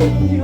you.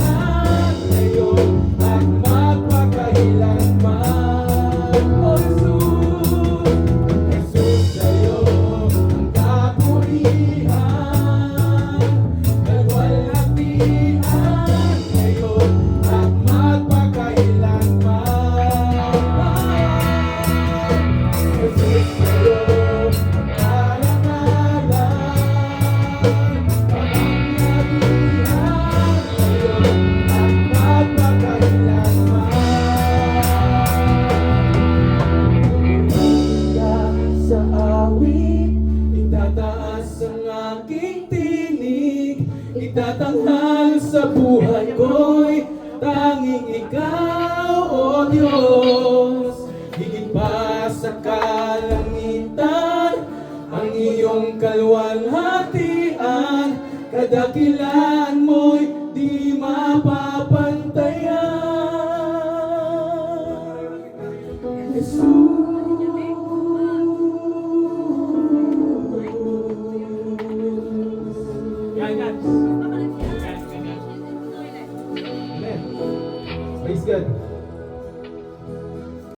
Itataas ang aking tinig. Itatanghal sa buhay ko'y Tanging ikaw, O Diyos. Higit pa sa kalangitan Ang iyong kalwalhatian Kadakilaan mo'y di mapapantayan